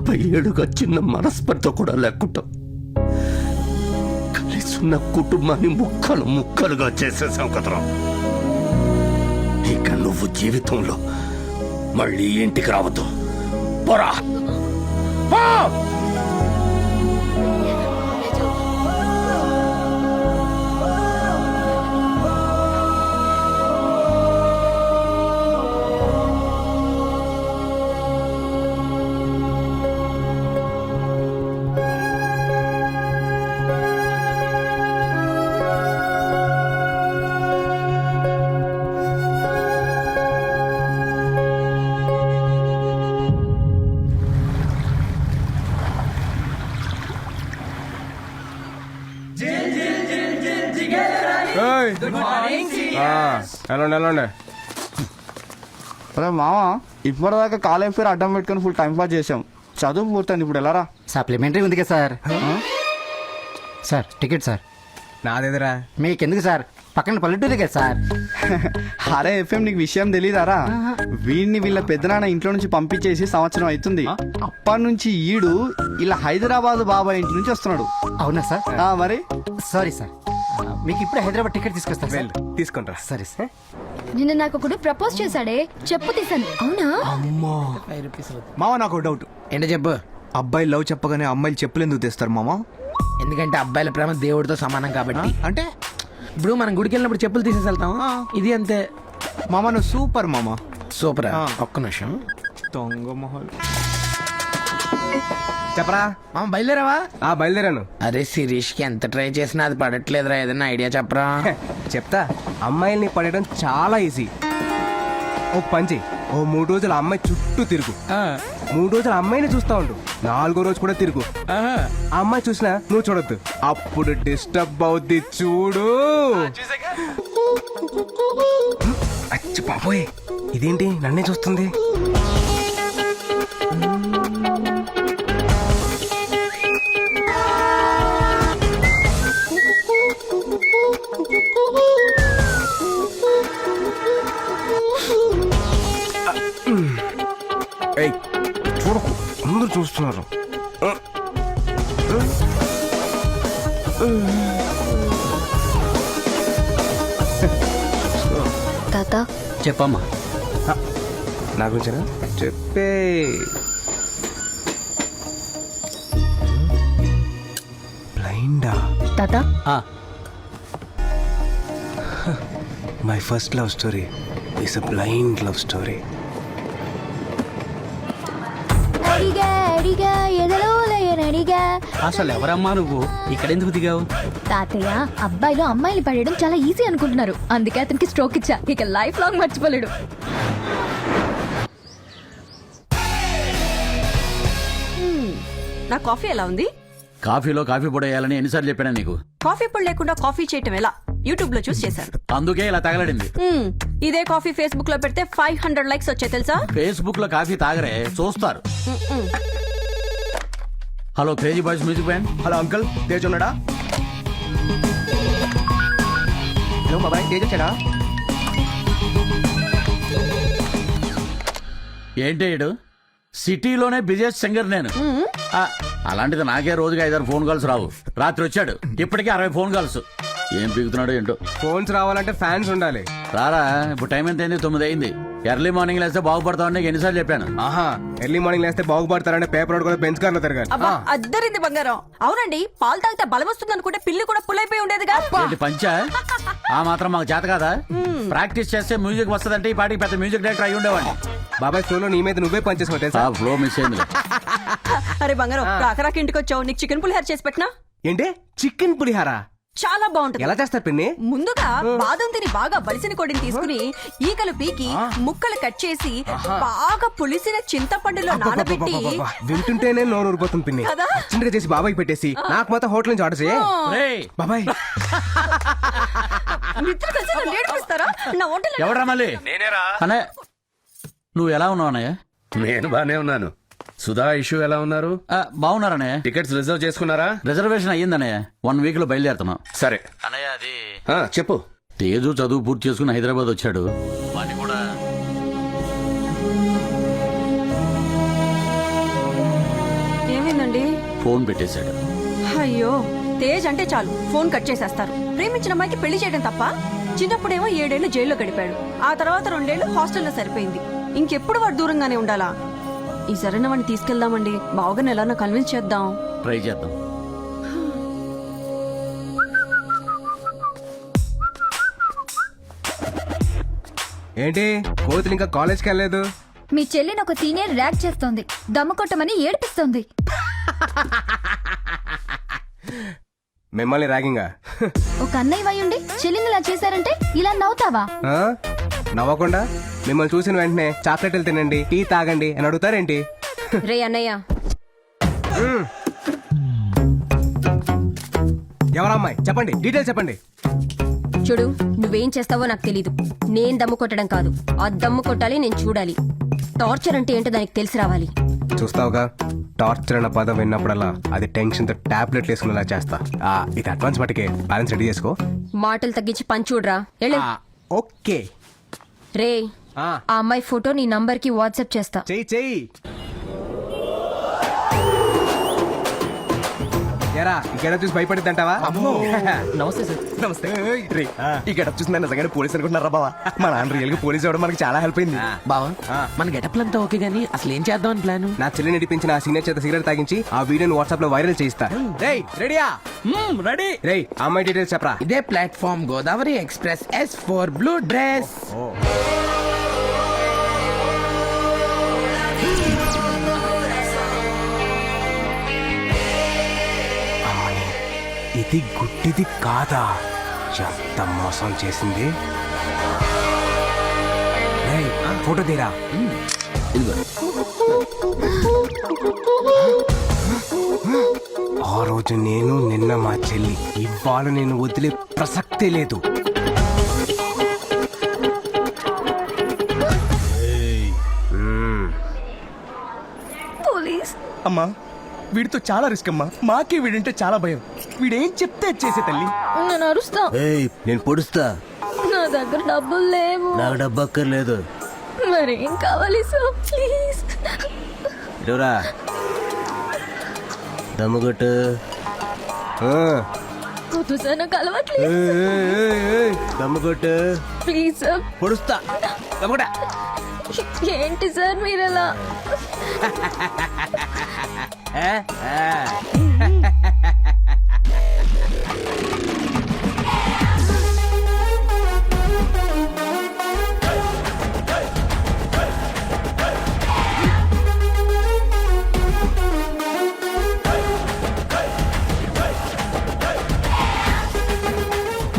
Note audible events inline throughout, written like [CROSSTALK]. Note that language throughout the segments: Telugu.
యాభై ఏడుగా చిన్న మనస్పర్ధ కూడా లేకుండా కలిసి ఉన్న కుటుంబాన్ని ముక్కలు ముక్కలుగా చేసేసావు కదరా. ఇక నువ్వు జీవితంలో మళ్ళీ ఇంటికి రావద్దు. పోరా. వెళ్ళండి వెళ్ళండి. అరే మామ ఇప్పటిదాకా కాలేజ్ పేరు అడ్డం పెట్టుకొని ఫుల్ టైం పాస్ చేసాం చదువు పూర్తయింది ఇప్పుడు వెళ్ళరా సప్లిమెంటరీ ఉంది కదా సార్. Sir ticket sir. నాదేదిరా? మీకెందుకు సార్? పక్కన పల్లెటూరు కదా సార్. [LAUGHS] అరే ఎఫ్ఎం నీకు విషయం తెలీదారా? వీడిని వీళ్ళ పెద్దనాన్న ఇంట్లో నుంచి పంపించేసి సంవత్సరం అవుతుంది. అప్పటి నుంచి ఈడు ఇలా హైదరాబాద్ బాబాయ్ ఇంటి నుంచి వస్తున్నాడు. అవునా సార్? ఆ, మరి? Sorry sir. మీకు ఇప్పుడు హైదరాబాద్ టికెట్ తీసుకొస్తారు సార్. వెళ్ళు. తీసుకుంటా సరే సార్. నిన్న నాకు ఒకడు ప్రపోజ్ చేశాడే. చెప్పు తీసాను. అవునా? మామ నాకు డౌట్ ఏంటో చెప్పు? అబ్బాయి లవ్ చెప్పగానే అమ్మాయిలు చెప్పులు ఎందుకు తెస్తారు మామ ఎందుకంటే అబ్బాయిల ప్రేమ దేవుడితో సమానం కాబట్టి. అంటే? ఇప్పుడు మనం గుడికి వెళ్ళినప్పుడు చెప్పులు తీసేసి వెళ్తాం ఇది అంతే. మామ నువ్వు సూపర్ మామ సూపర్. ఒక్క నిమిషం. దొంగ మొహలు. చెప్పరా? మామ బయలుదేరావా? ఆ బయలుదేరాను. అరే శిరీష్కి ఎంత ట్రై చేసినా అది పడట్లేదురా. ఏదైనా ఐడియా చెప్పరా? చెప్తా. అమ్మాయిల్ని పడేయడం చాలా ఈజీ. ఓ పంచి ఓ మూడు రోజులు అమ్మాయి చుట్టూ తిరుగు. మూడు రోజులు అమ్మాయిని చూస్తా ఉండు. నాలుగో రోజు కూడా తిరుగు. ఆ. అమ్మాయి చూసినా నువ్వు చూడొద్దు. అప్పుడు డిస్టర్బ్ అవుద్ది చూడు. అచ్చి బాబోయ్. ఇదేంటి? నన్నే చూస్తుంది. తాత? చెప్పమ్మా. నా గురించేనా? చెప్పే. బ్లైండా? తాత? My first love story is a blind love story. లేయనడిగా అసలు ఎవరమ్మా నువ్వు? ఇక్కడెందుకు దిగావు? తాతయ్య అబ్బాయిలు అమ్మాయిలు పడేయడం చాలా ఈజీ అనుకుంటున్నారు. అందుకే అతనికి స్ట్రోక్ ఇచ్చా. ఇక లైఫ్ లాంగ్ మర్చిపోలేడు. నా కాఫీ ఎలా ఉంది? కాఫీలో కాఫీ పొడి వేయాలని ఎన్నిసార్లు చెప్పాను నీకు? కాఫీ పొడి లేకుండా కాఫీ చేయటం ఎలా? యూట్యూబ్లో చూసి చేశాను. అందుకే ఇలా తగలడింది. ఇదే కాఫీ ఫేస్బుక్లో పెడితే ఫైవ్ హండ్రెడ్ లైక్స్ వచ్చాయి తెలుసా? ఫేస్బుక్లో కాఫీ తాగరే చూస్తారు. Hello crazy boys music band? Hello uncle. Tej ఉన్నాడా? హలో బాబాయ్ తేజ్ వచ్చాడా? ఏంటి ఈడు? సిటీలోనే బిజియెస్ట్ సింగర్ నేను. ఆ, అలాంటిది నాకే రోజుకి ఐదారు ఫోన్ కాల్స్ రావు. రాత్రి వచ్చాడు. ఇప్పటికే అరవై ఫోన్ కాల్స్. ఏం పీకుతున్నాడో ఏంటో. ఫోన్స్ రావాలంటే ఫ్యాన్స్ ఉండాలి. రారా ఇప్పుడు టైం ఎంత అయింది తొమ్మిది అయింది. ఎర్లీ మార్నింగ్ లేస్తే బాగుపడతామని నీకు ఎన్నిసార్లు చెప్పాను. ఆహా ఎర్లీ మార్నింగ్ లేస్తే బాగుపడతారంటే పేపర్ రోడ్ కూడా బెంచ్ కార్లో తిరగాలి. అబ్బా అద్దరింది బంగారం. అవునండి పాలు తాగితే బలం వస్తుంది అనుకుంటే పిల్లి కూడా పుల్లైపోయి ఉండేదిగా. ఏంటి పంచా? ఆ మాత్రం మాకు చేత కాదా? ప్రాక్టీస్ చేస్తే మ్యూజిక్ వస్తదంటే ఈ పాటికి పెద్ద మ్యూజిక్ డైరెక్టర్ అయి ఉండేవాడిని. బాబాయ్ ఫ్లోలో నీ మీద నువ్వే పనిచేసావు తెలుసా? ఆ ఫ్లో మిస్ అయింది. అరే బంగారం రాకరాకి ఇంటికి వచ్చావు నీకు చికెన్ పులిహార చేసి పెట్టినా? ఏంటి? చికెన్ పులిహారా? చాలా బాగుంటుంది. ఎలా చేస్తారు పిన్ని? ముందుగా బాదం తిని బాగా బలిసిన కొడిని తీసుకుని ఈకలు పీకి ముక్కలు కట్ చేసి బాగా పులిసిన చింతపండులో నానబెట్టి. వింటుంటేనే నోరు ఊరిపోతుంది పిన్ని? చిన్నగా చేసి బాబాయ్ పెట్టేసి నాకు మాత్రం హోటల్ నుంచి ఆర్డర్ చేయి. బాబాయ్. ఎవడ్రా మళ్ళీ? నువ్వు ఎలా ఉన్నావు అన్నయ్య? నేను బానే ఉన్నాను. సుధా ఇష్యూ ఎలా ఉన్నారు? ఆ, బాగున్నారన్నయ్య టికెట్స్ రిజర్వ్ చేసుకున్నారా? రిజర్వేషన్ అయ్యిందన్నయ్య వన్ వీక్లో బయలుదేరుతున్నాం. సరే. అన్నయ్య అది ఆ, చెప్పు. తేజు చదువు పూర్తి చేసుకుని హైదరాబాద్ వచ్చాడు. వాడిని కూడా ఏమైందండి? ఫోన్ పెట్టేశాడు. అయ్యో తేజ్ అంటే చాలు. ఫోన్ కట్ చేసేస్తారు. ప్రేమించిన అమ్మాయికి పెళ్ళి చేయడం తప్ప చిన్నప్పుడేమో ఏడేళ్ళు జైల్లో గడిపాడు. ఆ తర్వాత రెండేళ్ళు హాస్టల్లో సరిపోయింది. ఇంకెప్పుడు వాడు దూరంగానే ఉండాలా? ఈ సరైన వాడిని తీసుకెళ్దామండి. బావగారిని ఎలా కన్విన్స్ చేద్దాం? ట్రై చేద్దాం. ఏంటి? కోతులు ఇంకా కాలేజ్కి వెళ్ళలేదు? మీ చెల్లిని ఒక సీనియర్ ర్యాక్ చేస్తోంది. దమ్ము కొట్టమని ఏడిపిస్తోంది. మిమ్మల్ని ర్యాగింగా? ఒక అన్నయ్య వయ్యుండి చెల్లిని ఇలా చేశారంటే ఇలా నవ్వుతావా? ఆ? నవ్వకుండా? మిమ్మల్ని చూసిన వెంటనే చాక్లెట్లు తినండి టీ తాగండి అని అడుగుతారేంటి? రే అన్నయ్య. ఎవరమ్మాయి చెప్పండి డీటెయిల్స్ చెప్పండి. చూడు నువ్వేం చేస్తావో నాకు తెలీదు. నేను దమ్ము కొట్టడం కాదు. ఆ దమ్ము కొట్టాలి నేను చూడాలి. టార్చర్ అంటే ఏంటో దానికి తెలిసి రావాలి. చూస్తావుగా? టార్చర్ అన్న పదం విన్నప్పుడల్లా అది టెన్షన్తో టాబ్లెట్లు వేసుకునేలా చేస్తా. ఆ, ఇది అడ్వాన్స్ మటుకే బ్యాలెన్స్ రెడీ చేసుకో. మాటలు తగ్గించి పని చూడరా. వెళ్ళు ఓకే. రే ఆ, ఆ అమ్మాయి ఫోటో నీ నంబర్కి వాట్సాప్ చేస్తా. చెయ్యి చెయ్యి. ఎరా ఇక్కడ చూసి భయపడిద్దంటావా? నమస్తే సార్. నమస్తే. రే ఈ గెటప్ చూసి నన్ను నిజంగానే పోలీస్ అనుకుంటున్నారా బావా? మా నాన్న రియల్గా పోలీస్ మనకి చాలా హెల్ప్ అయింది. బావా. మన గెటప్ అంతా ఓకే గానీ అసలు ఏం చేద్దాం ప్లాన్? నా చెల్లి నడిపించిన ఆ సీనియర్ చేత సిగరెట్ తాగించి ఆ వీడియోని వాట్సాప్లో వైరల్ చేయిస్తా. రేయ్ రెడీయా? రెడీ. అమ్మాయి డీటెయిల్స్ చెప్పరా? ఇదే platform Godavari express S four blue dress. ఇది గుడ్డిది కాదా? ఎంత మోసం చేసింది? ఫోటో తీరా? ఆ రోజు నేను నిన్న మా చెల్లి ఇవాళ నేను వదిలే ప్రసక్తే లేదు. అమ్మా వీడితో చాలా రిస్క్ అమ్మా. మాకే వీడంటే చాలా భయం. వీడేం చెప్తే చేసే తల్లి. నేను అరుస్తా. నేను పొడుస్తా. నా దగ్గర డబ్బులు లేవు. నాకు డబ్బు అక్కర్లేదు. మరేం కావాలి సార్ ప్లీజ్ ఇటురా దమ్ముగొట్టు సార్ నాకు అలవాట్లేదు. దమ్ముగొట్టు ప్లీజ్ సార్ పొడుస్తా. దమ్ముగొట్ట ఏంటి సార్ మీరు అలా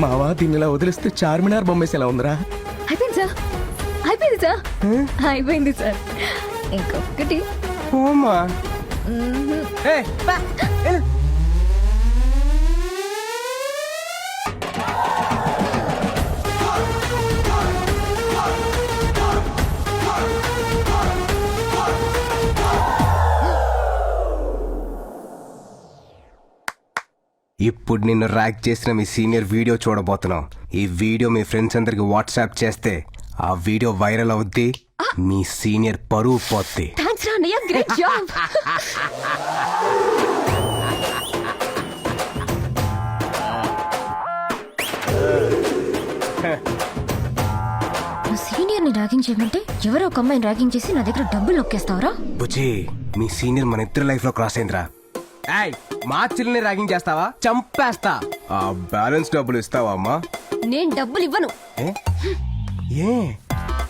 మావా దీన్ని ఇలా వదిలిస్తే చార్మినార్ బొమ్మేసి ఎలా ఉందిరా? అయిపోయింది సార్. అయిపోయింది సార్. అయిపోయింది సార్. ఇంకొకటి. ఓమా ఇప్పుడు నిన్ను ర్యాక్ చేసిన మీ సీనియర్ వీడియో చూడబోతున్నాం. ఈ వీడియో మీ ఫ్రెండ్స్ అందరికి వాట్సాప్ చేస్తే ఆ వీడియో వైరల్ అవుద్ది మీ సీనియర్ పరువు పోద్ది. థ్యాంక్స్ రా అన్నయ్య గ్రేట్ జాబ్ సీనియర్ని ర్యాగింగ్ చేయమంటే ఎవరో ఒక అమ్మాయిని ర్యాగింగ్ చేసి నా దగ్గర డబ్బులు నొక్కేస్తావరా? బుజ్జి మీ సీనియర్ మన ఇద్దరు లైఫ్లో క్రాస్ అయిందిరా. ఏయ్ మా చెల్లిని ర్యాగింగ్ చేస్తావా? చంపేస్తా. ఆ బ్యాలెన్స్ డబ్బులు ఇస్తావా అమ్మా? నేను డబ్బులు ఇవ్వను. ఏ? ఏ?